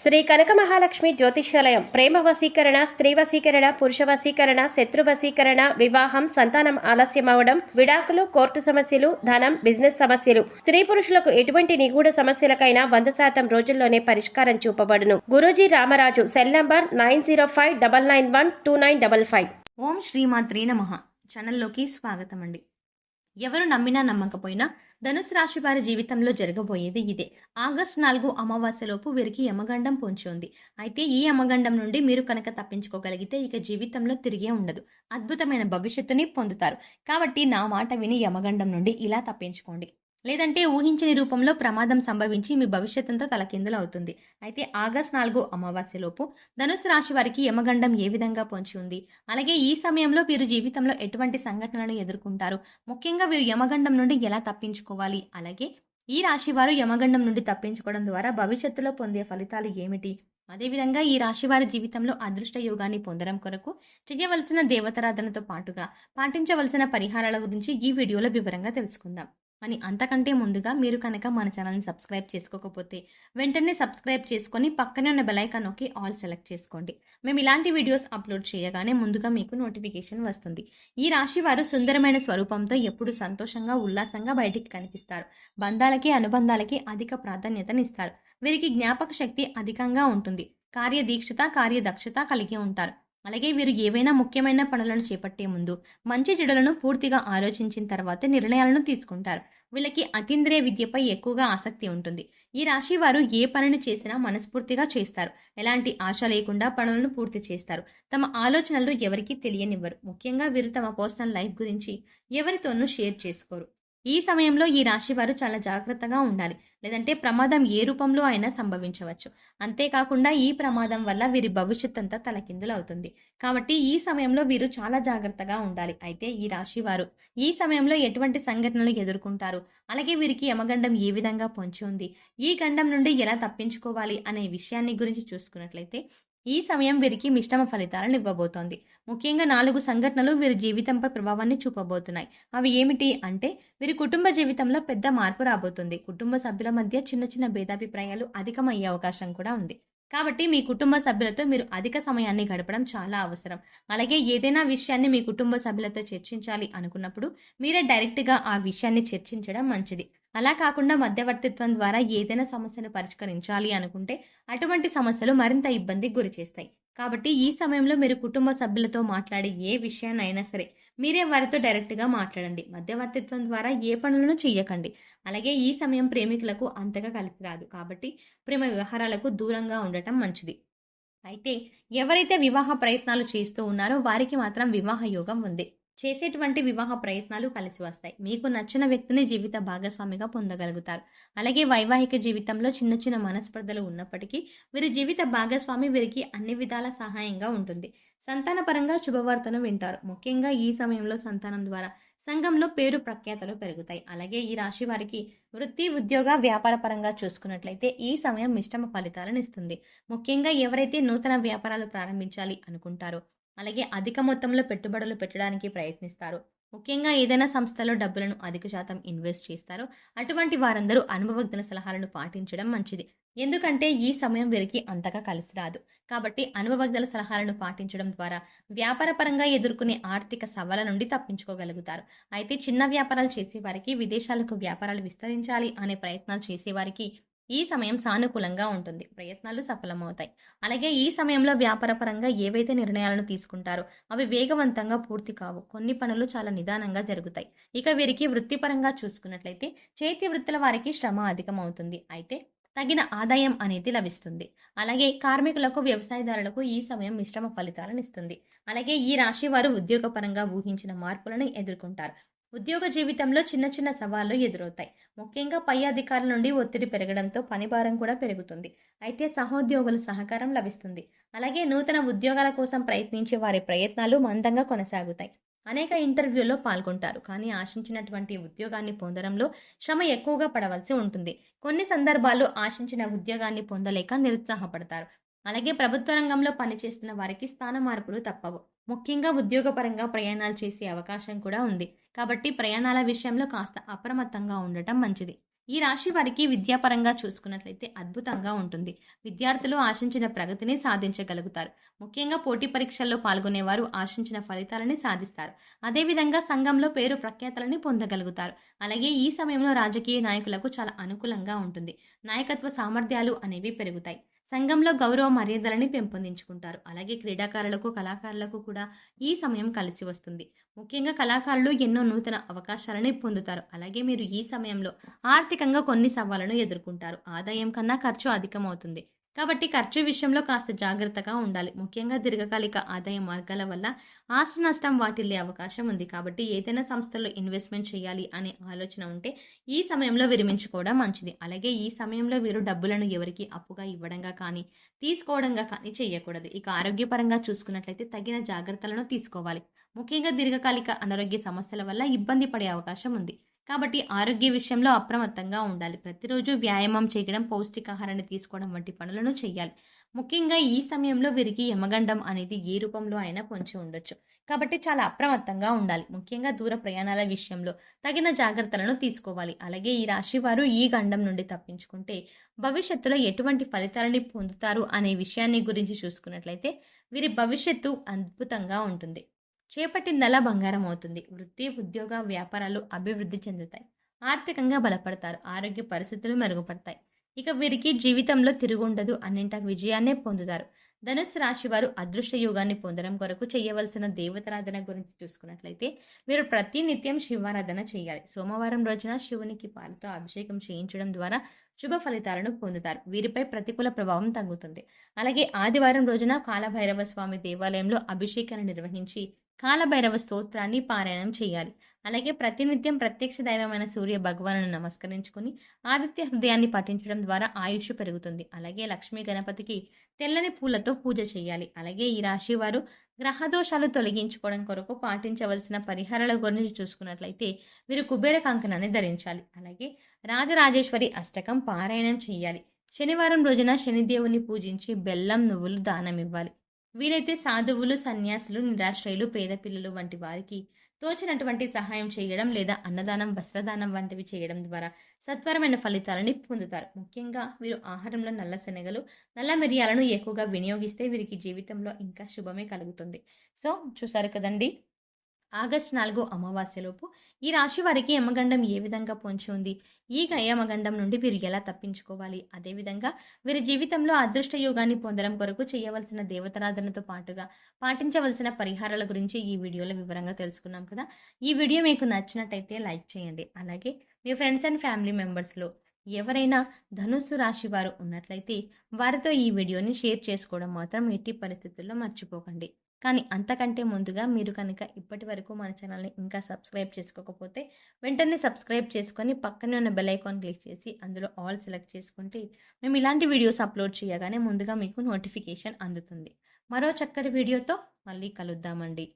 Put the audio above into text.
శ్రీ కనక మహాలక్ష్మి జ్యోతిష్యాలయం. ప్రేమ వశీకరణ స్త్రీ వశీకరణ పురుష వశీకరణ శత్రు వశీకరణ వివాహం సంతానం ఆలస్యం అవడం విడాకులు కోర్టు సమస్యలు ధనం బిజినెస్ సమస్యలు. స్త్రీ పురుషులకు ఎటువంటి నిగూఢ సమస్యలకైనా వంద శాతం రోజుల్లోనే పరిష్కారం చూపబడును. Guruji Ramaraju cell number nine zero five double nine one two nine double five. ఓం శ్రీమాత్రే నమ. ఛానల్లోకి స్వాగతం అండి ఎవరు నమ్మినా నమ్మకపోయినా ధనుసు రాశి వారి జీవితంలో జరగబోయేది ఇదే. ఆగస్టు నాలుగు అమావాస్యలోపు వీరికి యమగండం పొంచి ఉంది అయితే ఈ యమగండం నుండి మీరు కనుక తప్పించుకోగలిగితే ఇక జీవితంలో తిరిగే ఉండదు. అద్భుతమైన భవిష్యత్తుని పొందుతారు. కాబట్టి నా మాట విని యమగండం నుండి ఇలా తప్పించుకోండి. లేదంటే ఊహించని రూపంలో ప్రమాదం సంభవించి మీ భవిష్యత్ అంతా తలకిందులు అవుతుంది. అయితే ఆగస్ట్ నాలుగు అమావాస్యలోపు ధనుసు రాశి వారికి యమగండం ఏ విధంగా పొంచి ఉంది? అలాగే ఈ సమయంలో వీరు జీవితంలో ఎటువంటి సంఘటనలను ఎదుర్కొంటారు? ముఖ్యంగా వీరు యమగండం నుండి ఎలా తప్పించుకోవాలి? అలాగే ఈ రాశి వారు యమగండం నుండి తప్పించుకోవడం ద్వారా భవిష్యత్తులో పొందే ఫలితాలు ఏమిటి? అదేవిధంగా ఈ రాశివారి జీవితంలో అదృష్ట యోగాన్ని పొందడం కొరకు చేయవలసిన దేవతారాధనతో పాటుగా పాటించవలసిన పరిహారాల గురించి ఈ వీడియోలో వివరంగా తెలుసుకుందాం. అని అంతకంటే ముందుగా మీరు కనుక మన ఛానల్ని సబ్స్క్రైబ్ చేసుకోకపోతే వెంటనే సబ్స్క్రైబ్ చేసుకొని పక్కనే ఉన్న బెలైకాన్ నొక్కి ఆల్ సెలెక్ట్ చేసుకోండి. మేము ఇలాంటి వీడియోస్ అప్లోడ్ చేయగానే ముందుగా మీకు నోటిఫికేషన్ వస్తుంది. ఈ రాశి వారు సుందరమైన స్వరూపంతో ఎప్పుడు సంతోషంగా ఉల్లాసంగా బయటికి కనిపిస్తారు. బంధాలకి అనుబంధాలకి అధిక ప్రాధాన్యతనిస్తారు. వీరికి జ్ఞాపక శక్తి అధికంగా ఉంటుంది. కార్యదీక్షత కార్యదక్షత కలిగి ఉంటారు. అలాగే వీరు ఏవైనా ముఖ్యమైన పనులను చేపట్టే ముందు మంచి చెడులను పూర్తిగా ఆలోచించిన తర్వాత నిర్ణయాలను తీసుకుంటారు. వీళ్ళకి అతీంద్రియ విద్యపై ఎక్కువగా ఆసక్తి ఉంటుంది. ఈ రాశి వారు ఏ పనిని చేసినా మనస్ఫూర్తిగా చేస్తారు. ఎలాంటి ఆశ లేకుండా పనులను పూర్తి చేస్తారు. తమ ఆలోచనలు ఎవరికీ తెలియనివ్వరు. ముఖ్యంగా వీరు తమ పర్సనల్ లైఫ్ గురించి ఎవరితోనూ షేర్ చేసుకోరు. ఈ సమయంలో ఈ రాశి వారు చాలా జాగ్రత్తగా ఉండాలి. లేదంటే ప్రమాదం ఏ రూపంలో అయినా సంభవించవచ్చు. అంతేకాకుండా ఈ ప్రమాదం వల్ల వీరి భవిష్యత్ అంతా తలకిందులు అవుతుంది. కాబట్టి ఈ సమయంలో వీరు చాలా జాగ్రత్తగా ఉండాలి. అయితే ఈ రాశి వారు ఈ సమయంలో ఎటువంటి సంఘటనలు ఎదుర్కొంటారు? అలాగే వీరికి యమగండం ఏ విధంగా పొంచి ఉంది? ఈ గండం నుండి ఎలా తప్పించుకోవాలి? అనే విషయాన్ని గురించి చూసుకున్నట్లయితే ఈ సమయం వీరికి మిశ్రమ ఫలితాలను ఇవ్వబోతోంది. ముఖ్యంగా నాలుగు సంఘటనలు వీరి జీవితంపై ప్రభావాన్ని చూపబోతున్నాయి. అవి ఏమిటి అంటే వీరి కుటుంబ జీవితంలో పెద్ద మార్పు రాబోతుంది. కుటుంబ సభ్యుల మధ్య చిన్న చిన్న భేదాభిప్రాయాలు అధికమయ్యే అవకాశం కూడా ఉంది. కాబట్టి మీ కుటుంబ సభ్యులతో మీరు అధిక సమయాన్ని గడపడం చాలా అవసరం. అలాగే ఏదైనా విషయాన్ని మీ కుటుంబ సభ్యులతో చర్చించాలి అనుకున్నప్పుడు మీరే డైరెక్ట్గా ఆ విషయాన్ని చర్చించడం మంచిది. అలా కాకుండా మధ్యవర్తిత్వం ద్వారా ఏదైనా సమస్యను పరిష్కరించాలి అనుకుంటే అటువంటి సమస్యలు మరింత ఇబ్బందికి గురి చేస్తాయి. కాబట్టి ఈ సమయంలో మీరు కుటుంబ సభ్యులతో మాట్లాడే ఏ విషయాన్నైనా సరే మీరే వారితో డైరెక్ట్గా మాట్లాడండి. మధ్యవర్తిత్వం ద్వారా ఏ పనులను చేయకండి అలాగే ఈ సమయం ప్రేమికులకు అంతగా కలిసి రాదు. కాబట్టి ప్రేమ వ్యవహారాలకు దూరంగా ఉండటం మంచిది. అయితే ఎవరైతే వివాహ ప్రయత్నాలు చేస్తూ ఉన్నారో వారికి మాత్రం వివాహ యోగం ఉంది. చేసేటువంటి వివాహ ప్రయత్నాలు కలిసి వస్తాయి. మీకు నచ్చిన వ్యక్తిని జీవిత భాగస్వామిగా పొందగలుగుతారు. అలాగే వైవాహిక జీవితంలో చిన్న చిన్న మనస్పర్ధలు ఉన్నప్పటికీ వీరి జీవిత భాగస్వామి వీరికి అన్ని విధాల సహాయంగా ఉంటుంది. సంతానపరంగా శుభవార్తను వింటారు. ముఖ్యంగా ఈ సమయంలో సంతానం ద్వారా సంఘంలో పేరు ప్రఖ్యాతలు పెరుగుతాయి. అలాగే ఈ రాశి వారికి వృత్తి ఉద్యోగ వ్యాపార పరంగా చూసుకున్నట్లయితే ఈ సమయం మిశ్రమ ఫలితాలను ఇస్తుంది. ముఖ్యంగా ఎవరైతే నూతన వ్యాపారాలు ప్రారంభించాలి అనుకుంటారో అలాగే అధిక మొత్తంలో పెట్టుబడులు పెట్టడానికి ప్రయత్నిస్తారు. ముఖ్యంగా ఏదైనా సంస్థలో డబ్బులను అధిక శాతం ఇన్వెస్ట్ చేస్తారు అటువంటి వారందరూ అనుభవజ్ఞుల సలహాలను పాటించడం మంచిది. ఎందుకంటే ఈ సమయం వీరికి అంతగా కలిసి రాదు. కాబట్టి అనుభవజ్ఞుల సలహాలను పాటించడం ద్వారా వ్యాపారపరంగా ఎదుర్కొనే ఆర్థిక సవాళ్ళ నుండి తప్పించుకోగలుగుతారు. అయితే చిన్న వ్యాపారాలు చేసేవారికి విదేశాలకు వ్యాపారాలు విస్తరించాలి అనే ప్రయత్నాలు చేసేవారికి ఈ సమయం సానుకూలంగా ఉంటుంది. ప్రయత్నాలు సఫలమవుతాయి. అలాగే ఈ సమయంలో వ్యాపారపరంగా ఏవైతే నిర్ణయాలను తీసుకుంటారో అవి వేగవంతంగా పూర్తి కావు. కొన్ని పనులు చాలా నిదానంగా జరుగుతాయి. ఇక వీరికి వృత్తిపరంగా చూసుకున్నట్లయితే చేతి వృత్తుల వారికి శ్రమ అధికమవుతుంది. అయితే తగిన ఆదాయం అనేది లభిస్తుంది. అలాగే కార్మికులకు వ్యవసాయదారులకు ఈ సమయం మిశ్రమ ఫలితాలను ఇస్తుంది. అలాగే ఈ రాశి వారు ఉద్యోగపరంగా ఊహించిన మార్పులను ఎదుర్కొంటారు. ఉద్యోగ జీవితంలో చిన్న చిన్న సవాళ్ళు ఎదురవుతాయి. ముఖ్యంగా పై అధికారుల నుండి ఒత్తిడి పెరగడంతో పనిభారం కూడా పెరుగుతుంది. అయితే సహోద్యోగుల సహకారం లభిస్తుంది. అలాగే నూతన ఉద్యోగాల కోసం ప్రయత్నించే వారి ప్రయత్నాలు మందంగా కొనసాగుతాయి. అనేక ఇంటర్వ్యూల్లో పాల్గొంటారు. కానీ ఆశించినటువంటి ఉద్యోగాన్ని పొందడంలో శ్రమ ఎక్కువగా పడవలసి ఉంటుంది. కొన్ని సందర్భాల్లో ఆశించిన ఉద్యోగాన్ని పొందలేక నిరుత్సాహపడతారు. అలాగే ప్రభుత్వ రంగంలో పనిచేస్తున్న వారికి స్థాన మార్పులు తప్పవు. ముఖ్యంగా ఉద్యోగపరంగా ప్రయాణాలు చేసే అవకాశం కూడా ఉంది. కాబట్టి ప్రయాణాల విషయంలో కాస్త అప్రమత్తంగా ఉండటం మంచిది. ఈ రాశి వారికి విద్యాపరంగా చూసుకున్నట్లయితే అద్భుతంగా ఉంటుంది. విద్యార్థులు ఆశించిన ప్రగతిని సాధించగలుగుతారు. ముఖ్యంగా పోటీ పరీక్షల్లో పాల్గొనేవారు ఆశించిన ఫలితాలని సాధిస్తారు. అదేవిధంగా సంఘంలో పేరు ప్రఖ్యాతలని పొందగలుగుతారు. అలాగే ఈ సమయంలో రాజకీయ నాయకులకు చాలా అనుకూలంగా ఉంటుంది. నాయకత్వ సామర్థ్యాలు అనేవి పెరుగుతాయి. సంఘంలో గౌరవ మర్యాదలని పెంపొందించుకుంటారు. అలాగే క్రీడాకారులకు కళాకారులకు కూడా ఈ సమయం కలిసి వస్తుంది. ముఖ్యంగా కళాకారులు ఎన్నో నూతన అవకాశాలని పొందుతారు. అలాగే మీరు ఈ సమయంలో ఆర్థికంగా కొన్ని సవాళ్ళను ఎదుర్కొంటారు. ఆదాయం కన్నా ఖర్చు అధికమవుతుంది. కాబట్టి ఖర్చు విషయంలో కాస్త జాగ్రత్తగా ఉండాలి. ముఖ్యంగా దీర్ఘకాలిక ఆదాయ మార్గాల వల్ల ఆస్తి నష్టం వాటిల్లే అవకాశం ఉంది. కాబట్టి ఏదైనా సంస్థలో ఇన్వెస్ట్మెంట్ చేయాలి అనే ఆలోచన ఉంటే ఈ సమయంలో విరమించుకోవడం మంచిది. అలాగే ఈ సమయంలో వీరు డబ్బులను ఎవరికి అప్పుగా ఇవ్వడంగా కానీ తీసుకోవడంగా కానీ చేయకూడదు. ఇక ఆరోగ్యపరంగా చూసుకున్నట్లయితే తగిన జాగ్రత్తలను తీసుకోవాలి. ముఖ్యంగా దీర్ఘకాలిక అనారోగ్య సమస్యల వల్ల ఇబ్బంది పడే అవకాశం ఉంది. కాబట్టి ఆరోగ్య విషయంలో అప్రమత్తంగా ఉండాలి. ప్రతిరోజు వ్యాయామం చేయడం పౌష్టికాహారాన్ని తీసుకోవడం వంటి పనులను చేయాలి ముఖ్యంగా ఈ సమయంలో వీరికి యమగండం అనేది ఏ రూపంలో అయినా పొంచి ఉండొచ్చు. కాబట్టి చాలా అప్రమత్తంగా ఉండాలి. ముఖ్యంగా దూర ప్రయాణాల విషయంలో తగిన జాగ్రత్తలను తీసుకోవాలి. అలాగే ఈ రాశి వారు ఈ గండం నుండి తప్పించుకుంటే భవిష్యత్తులో ఎటువంటి ఫలితాలని పొందుతారు అనే విషయాన్ని గురించి చూసుకున్నట్లయితే వీరి భవిష్యత్తు అద్భుతంగా ఉంటుంది. చేపట్టిందల్లా బంగారం అవుతుంది. వృత్తి ఉద్యోగ వ్యాపారాలు అభివృద్ధి చెందుతాయి. ఆర్థికంగా బలపడతారు. ఆరోగ్య పరిస్థితులు మెరుగుపడతాయి. ఇక వీరికి జీవితంలో తిరుగుండదు. అన్నింట విజయాన్నే పొందుతారు. ధనుసు రాశి వారు అదృష్ట యోగాన్ని పొందడం కొరకు చేయవలసిన దేవతారాధన గురించి చూసుకున్నట్లయితే వీరు ప్రతి నిత్యం శివారాధన చేయాలి. సోమవారం రోజున శివునికి పాలతో అభిషేకం చేయించడం ద్వారా శుభ ఫలితాలను పొందుతారు. వీరిపై ప్రతికూల ప్రభావం తగ్గుతుంది. అలాగే ఆదివారం రోజున కాలభైరవ స్వామి దేవాలయంలో అభిషేకాన్ని నిర్వహించి కాలభైరవ స్తోత్రాన్ని పారాయణం చేయాలి. అలాగే ప్రతినిత్యం ప్రత్యక్ష దైవమైన సూర్య భగవాను నమస్కరించుకుని ఆదిత్య హృదయాన్ని పఠించడం ద్వారా ఆయుష్ పెరుగుతుంది. అలాగే లక్ష్మీ గణపతికి తెల్లని పూలతో పూజ చేయాలి. అలాగే ఈ రాశి వారు గ్రహదోషాలు తొలగించుకోవడం కొరకు పాటించవలసిన పరిహారాల గురించి చూసుకున్నట్లయితే వీరు కుబేర కంకణాన్ని ధరించాలి. అలాగే రాజరాజేశ్వరి అష్టకం పారాయణం చేయాలి. శనివారం రోజున శనిదేవుని పూజించి బెల్లం నువ్వులు దానం ఇవ్వాలి. వీరైతే సాధువులు సన్యాసులు నిరాశ్రయులు పేద పిల్లలు వంటి వారికి తోచినటువంటి సహాయం చేయడం లేదా అన్నదానం వస్త్రదానం వంటివి చేయడం ద్వారా సత్వరమైన ఫలితాలని పొందుతారు. ముఖ్యంగా వీరు ఆహారంలో నల్ల శనగలు నల్ల మిరియాలను ఎక్కువగా వినియోగిస్తే వీరికి జీవితంలో ఇంకా శుభమే కలుగుతుంది. సో చూసారు కదండి? ఆగస్టు నాలుగో అమావాస్యలోపు ఈ రాశి వారికి యమగండం ఏ విధంగా పొంచి ఉంది? ఈ యమగండం నుండి వీరు ఎలా తప్పించుకోవాలి? అదేవిధంగా వీరి జీవితంలో అదృష్ట యోగాన్ని పొందడం కొరకు చేయవలసిన దేవతారాధనతో పాటుగా పాటించవలసిన పరిహారాల గురించి ఈ వీడియోలో వివరంగా తెలుసుకున్నాం కదా. ఈ వీడియో మీకు నచ్చినట్టయితే లైక్ చేయండి. అలాగే మీ ఫ్రెండ్స్ అండ్ ఫ్యామిలీ మెంబర్స్లో ఎవరైనా ధనుస్సు రాశి వారు ఉన్నట్లయితే వారితో ఈ వీడియోని షేర్ చేసుకోవడం మాత్రం ఎట్టి పరిస్థితుల్లో మర్చిపోకండి. కానీ అంతకంటే ముందుగా మీరు కనుక ఇప్పటి వరకు మన ఛానల్ని ఇంకా సబ్స్క్రైబ్ చేసుకోకపోతే వెంటనే సబ్స్క్రైబ్ చేసుకొని పక్కనే ఉన్న బెల్ ఐకాన్ క్లిక్ చేసి అందులో ఆల్ సెలెక్ట్ చేసుకుంటే మేము ఇలాంటి వీడియోస్ అప్లోడ్ చేయగానే ముందుగా మీకు నోటిఫికేషన్ అందుతుంది. మరో చక్కటి వీడియోతో మళ్ళీ కలుద్దామండి.